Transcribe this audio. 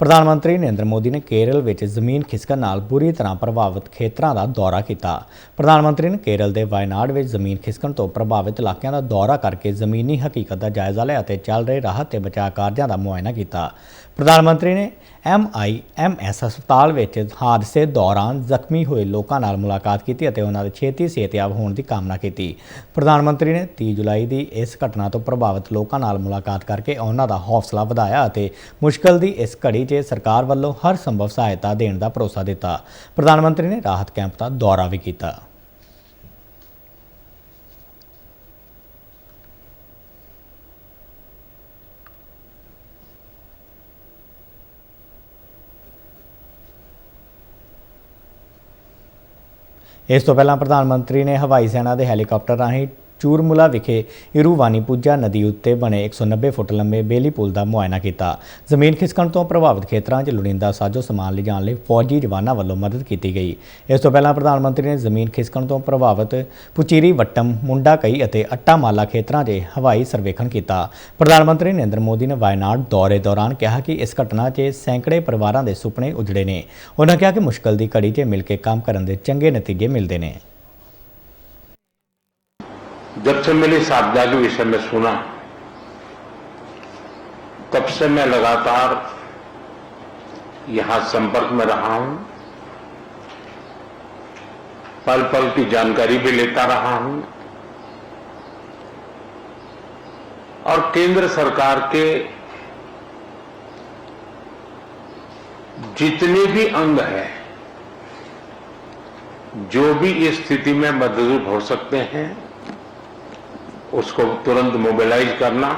ਪ੍ਰਧਾਨ ਮੰਤਰੀ ਨਰਿੰਦਰ ਮੋਦੀ ਨੇ ਕੇਰਲ ਵਿੱਚ ਜ਼ਮੀਨ ਖਿਸਕਣ ਨਾਲ ਬੁਰੀ ਤਰ੍ਹਾਂ ਪ੍ਰਭਾਵਿਤ ਖੇਤਰਾਂ ਦਾ ਦੌਰਾ ਕੀਤਾ। ਪ੍ਰਧਾਨ ਮੰਤਰੀ ਨੇ ਕੇਰਲ ਦੇ ਵਾਇਨਾਡ ਵਿੱਚ ਜ਼ਮੀਨ ਖਿਸਕਣ ਤੋਂ ਪ੍ਰਭਾਵਿਤ ਇਲਾਕਿਆਂ ਦਾ ਦੌਰਾ ਕਰਕੇ ਜ਼ਮੀਨੀ ਹਕੀਕਤ ਦਾ ਜਾਇਜ਼ਾ ਲਿਆ ਅਤੇ ਚੱਲ ਰਹੇ ਰਾਹਤ ਤੇ ਬਚਾਅ ਕਾਰਜਾਂ ਦਾ ਮੁਆਇਨਾ ਕੀਤਾ। ਪ੍ਰਧਾਨ ਮੰਤਰੀ ਨੇ ਐਮਆਈਐਮਐਸ ਹਸਪਤਾਲ ਵਿੱਚ ਹਾਦਸੇ ਦੌਰਾਨ ਜ਼ਖਮੀ ਹੋਏ ਲੋਕਾਂ ਨਾਲ ਮੁਲਾਕਾਤ ਕੀਤੀ ਅਤੇ ਉਹਨਾਂ ਦੇ ਛੇਤੀ ਸਿਹਤਯਾਬ ਹੋਣ ਦੀ ਕਾਮਨਾ ਕੀਤੀ। ਪ੍ਰਧਾਨ ਮੰਤਰੀ ਨੇ 30 ਜੁਲਾਈ ਦੀ ਇਸ ਘਟਨਾ ਤੋਂ ਪ੍ਰਭਾਵਿਤ ਲੋਕਾਂ ਨਾਲ ਮੁਲਾਕਾਤ ਕਰਕੇ ਉਹਨਾਂ ਦਾ ਹੌਸਲਾ ਵਧਾਇਆ ਅਤੇ ਮੁਸ਼ਕਲ ਦੀ ਇਸ ਘੜੀ 'ਚ ਸਰਕਾਰ ਵੱਲੋਂ ਹਰ ਸੰਭਵ ਸਹਾਇਤਾ ਦੇਣ ਦਾ ਭਰੋਸਾ ਦਿੱਤਾ। ਪ੍ਰਧਾਨ ਮੰਤਰੀ ਨੇ ਰਾਹਤ ਕੈਂਪ ਦਾ ਦੌਰਾ ਵੀ ਕੀਤਾ। ਇਸ ਤੋਂ ਪਹਿਲਾਂ ਪ੍ਰਧਾਨ ਮੰਤਰੀ ਨੇ ਹਵਾਈ ਸੈਨਾ ਦੇ ਹੈਲੀਕਾਪਟਰ ਰਾਹੀਂ ਚੂਰਮੁਲਾ ਵਿਖੇ ਇਰੂਵਾਨੀਪੂਜਾ ਨਦੀ ਉੱਤੇ ਬਣੇ 190 ਫੁੱਟ ਲੰਬੇ ਬੇਲੀ ਪੁਲ ਦਾ ਮੁਆਇਨਾ ਕੀਤਾ। ਜ਼ਮੀਨ ਖਿਸਕਣ ਤੋਂ ਪ੍ਰਭਾਵਿਤ ਖੇਤਰਾਂ 'ਚ ਲੋੜੀਂਦਾ ਸਾਜੋ ਸਮਾਨ ਲਿਜਾਣ ਲਈ ਫੌਜੀ ਜਵਾਨਾਂ ਵੱਲੋਂ ਮਦਦ ਕੀਤੀ ਗਈ। ਇਸ ਤੋਂ ਪਹਿਲਾਂ ਪ੍ਰਧਾਨ ਮੰਤਰੀ ਨੇ ਜ਼ਮੀਨ ਖਿਸਕਣ ਤੋਂ ਪ੍ਰਭਾਵਿਤ ਪੁਚੀਰੀ, ਵੱਟਮ, ਮੁੰਡਾ ਕਈ ਅਤੇ ਅੱਟਾਮਾਲਾ ਖੇਤਰਾਂ 'ਚ ਹਵਾਈ ਸਰਵੇਖਣ ਕੀਤਾ। ਪ੍ਰਧਾਨ ਮੰਤਰੀ ਨਰਿੰਦਰ ਮੋਦੀ ਨੇ ਵਾਇਨਾਡ ਦੌਰੇ ਦੌਰਾਨ ਕਿਹਾ ਕਿ ਇਸ ਘਟਨਾ 'ਚ ਸੈਂਕੜੇ ਪਰਿਵਾਰਾਂ ਦੇ ਸੁਪਨੇ ਉਜੜੇ ਨੇ। ਉਹਨਾਂ ਕਿਹਾ ਕਿ ਮੁਸ਼ਕਲ ਦੀ ਘੜੀ 'ਚ ਮਿਲ ਕੇ ਕੰਮ ਕਰਨ ਦੇ ਚੰਗੇ ਨਤੀਜੇ ਮਿਲਦੇ ਨੇ। जब से मैंने इस के विषय में सुना, तब से मैं लगातार यहाँ संपर्क में रहा हूँ पल पल की जानकारी भी लेता रहा हूँ, और केंद्र सरकार के जितने भी अंग हैं, जो भी इस स्थिति में मददरूप हो सकते हैं उसको तुरंत मोबिलाइज करना